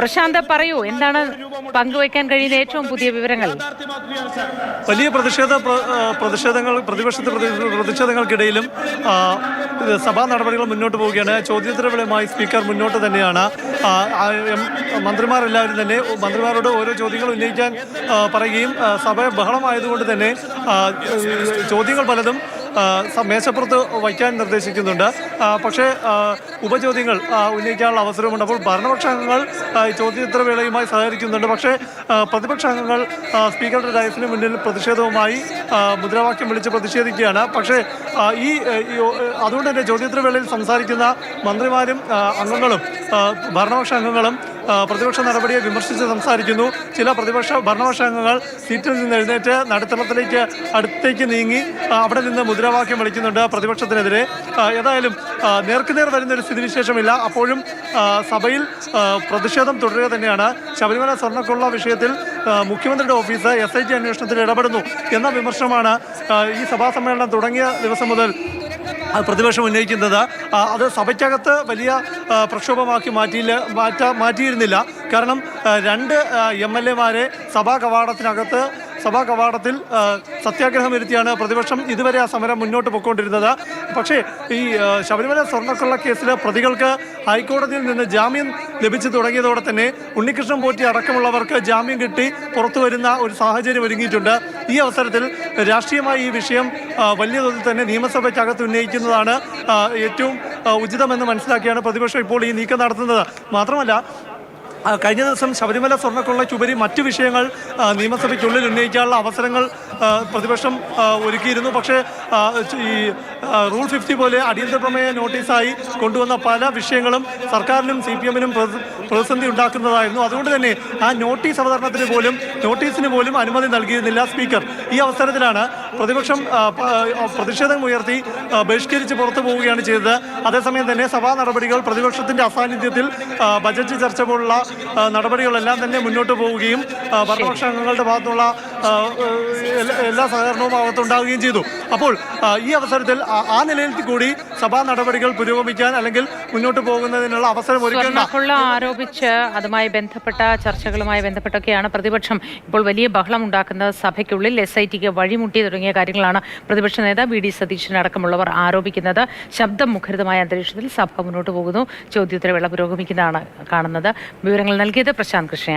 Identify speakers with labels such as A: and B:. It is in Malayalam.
A: പ്രശാന്ത് പറയൂ എന്താണ് പങ്കുവയ്ക്കാൻ കഴിയുന്ന ഏറ്റവും പുതിയ വിവരങ്ങൾ?
B: വലിയ പ്രതിഷേധ പ്ര- പ്രതിഷേധങ്ങൾ പ്രതിപക്ഷത്തെ പ്രതി- പ്രതിഷേധങ്ങൾക്കിടയിലും സഭാ നടപടികൾ മുന്നോട്ട് പോവുകയാണ്. ചോദ്യോത്തരവിളയുമായി സ്പീക്കർ മുന്നോട്ട് തന്നെയാണ്. മന്ത്രിമാരെല്ലാവരും തന്നെ മന്ത്രിമാരോട് ഓരോ ചോദ്യങ്ങൾ ഉന്നയിക്കാൻ പറയുകയും സഭ ബഹളമായതുകൊണ്ട് തന്നെ ചോദ്യങ്ങൾ പലതും മേശപ്പുറത്ത് വയ്ക്കാൻ നിർദ്ദേശിക്കുന്നുണ്ട്. പക്ഷേ ഉപചോദ്യങ്ങൾ ഉന്നയിക്കാനുള്ള അവസരമുണ്ട് അപ്പോൾ ഭരണപക്ഷാംഗങ്ങൾ ചോദ്യോത്തര വേളയുമായി സഹകരിക്കുന്നുണ്ട്. പക്ഷേ പ്രതിപക്ഷ അംഗങ്ങൾ സ്പീക്കറുടെ ഡയസിന് മുന്നിൽ പ്രതിഷേധവുമായി മുദ്രാവാക്യം വിളിച്ച് പ്രതിഷേധിക്കുകയാണ്. പക്ഷേ ഈ അതുകൊണ്ട് തന്നെ ചോദ്യോത്തരവേളയിൽ സംസാരിക്കുന്ന മന്ത്രിമാരും അംഗങ്ങളും ഭരണപക്ഷ അംഗങ്ങളും പ്രതിപക്ഷ നടപടിയെ വിമർശിച്ച് സംസാരിക്കുന്നു. ചില പ്രതിപക്ഷ ഭരണപക്ഷ അംഗങ്ങൾ സീറ്റിൽ നിന്ന് എഴുന്നേറ്റ് നടുത്തളത്തിലേക്ക് അടുത്തേക്ക് നീങ്ങി അവിടെ നിന്ന് മുദ്രാവാക്യം വിളിക്കുന്നുണ്ട് പ്രതിപക്ഷത്തിനെതിരെ. ഏതായാലും നേർക്കുനേർ വരുന്നൊരു സ്ഥിതിവിശേഷമില്ല അപ്പോഴും സഭയിൽ പ്രതിഷേധം തുടരുക തന്നെയാണ്. ശബരിമല സ്വർണക്കൊള്ള വിഷയത്തിൽ മുഖ്യമന്ത്രിയുടെ ഓഫീസ് എസ് ഐ ടി അന്വേഷണത്തിൽ ഇടപെടുന്നു എന്ന വിമർശനമാണ് ഈ സഭാ സമ്മേളനം തുടങ്ങിയ ദിവസം മുതൽ പ്രതിപക്ഷം ഉന്നയിക്കുന്നത്. അത് സഭയ്ക്കകത്ത് വലിയ പ്രക്ഷോഭമാക്കി മാറ്റിയില്ല മാറ്റാ മാറ്റിയിരുന്നില്ല. കാരണം രണ്ട് എം എൽ എമാരെ സഭാ കവാടത്തിനകത്ത് സഭാ കവാടത്തിൽ സത്യാഗ്രഹം ഇരുത്തിയാണ് പ്രതിപക്ഷം ഇതുവരെ ആ സമരം മുന്നോട്ട് പോയിക്കൊണ്ടിരുന്നത്. പക്ഷേ ഈ ശബരിമല സ്വർണക്കൊള്ള കേസിലെ പ്രതികൾക്ക് ഹൈക്കോടതിയിൽ നിന്ന് ജാമ്യം ലഭിച്ചു തുടങ്ങിയതോടെ തന്നെ ഉണ്ണികൃഷ്ണൻ പോറ്റി അടക്കമുള്ളവർക്ക് ജാമ്യം കിട്ടി പുറത്തു വരുന്ന ഒരു സാഹചര്യം ഒരുങ്ങിയിട്ടുണ്ട്. ഈ അവസരത്തിൽ രാഷ്ട്രീയമായി ഈ വിഷയം വലിയ തോതിൽ തന്നെ നിയമസഭയ്ക്കകത്ത് ഉന്നയിക്കുന്നതാണ് ഏറ്റവും ഉചിതമെന്ന് മനസ്സിലാക്കിയാണ് പ്രതിപക്ഷം ഇപ്പോൾ ഈ നീക്കം നടത്തുന്നത്. മാത്രമല്ല കഴിഞ്ഞ ദിവസം ശബരിമല സ്വർണക്കൊള്ളയ്ക്കുപരി മറ്റു വിഷയങ്ങൾ നിയമസഭയ്ക്കുള്ളിൽ ഉന്നയിക്കാനുള്ള അവസരങ്ങൾ പ്രതിപക്ഷം ഒരുക്കിയിരുന്നു. പക്ഷേ ഈ റൂൾ ഫിഫ്റ്റി പോലെ അടിയന്തര പ്രമേയ നോട്ടീസായി കൊണ്ടുവന്ന പല വിഷയങ്ങളും സർക്കാരിനും സി പി എമ്മിനും പ്രതിസന്ധി ഉണ്ടാക്കുന്നതായിരുന്നു. അതുകൊണ്ട് തന്നെ ആ നോട്ടീസ് അവതരണത്തിന് പോലും നോട്ടീസിന് പോലും അനുമതി നൽകിയിരുന്നില്ല സ്പീക്കർ. ഈ അവസരത്തിലാണ് പ്രതിപക്ഷം പ്രതിഷേധം ഉയർത്തി ബഹിഷ്കരിച്ച് പുറത്തു പോവുകയാണ് ചെയ്തത്. അതേസമയം തന്നെ സഭാ നടപടികൾ പ്രതിപക്ഷത്തിന്റെ അസാന്നിധ്യത്തിൽ ബജറ്റ് ചർച്ച പോലുള്ള നടപടികളെല്ലാം തന്നെ മുന്നോട്ട് പോവുകയും ആ, ഭരണപക്ഷ അംഗങ്ങളുടെ ഭാഗത്തുള്ള എല്ലാ- സഹകരണവും അകത്തുണ്ടാവുകയും ചെയ്തു. അപ്പോൾ ഈ അവസരത്തിൽ ആ- നിലയിൽ കൂടി സഭാ നടപടികൾ പുരോഗമിക്കാൻ അല്ലെങ്കിൽ മുന്നോട്ട് പോകുന്നതിനുള്ള അവസരം ഒരുക്കേണ്ട
A: ആരോപിച്ച് അതുമായി ബന്ധപ്പെട്ട ചർച്ചകളുമായി ബന്ധപ്പെട്ടൊക്കെയാണ് പ്രതിപക്ഷം ഇപ്പോൾ വലിയ ബഹളം ഉണ്ടാക്കുന്നത്. സഭയ്ക്കുള്ളിൽ എസ് ഐ ടിക്ക് വഴിമുട്ടി തുടങ്ങിയ കാര്യങ്ങളാണ് പ്രതിപക്ഷ നേതാവ് വി ഡി സതീശൻ അടക്കമുള്ളവർ ആരോപിക്കുന്നത്. ശബ്ദം മുഖരിതമായ അന്തരീക്ഷത്തിൽ സഭ മുന്നോട്ട് പോകുന്നു. ചോദ്യോത്തരവേള പുരോഗമിക്കുന്നതാണ് കാണുന്നത്. വിവരങ്ങൾ നൽകിയത് പ്രശാന്ത് കൃഷ്ണയാണ്.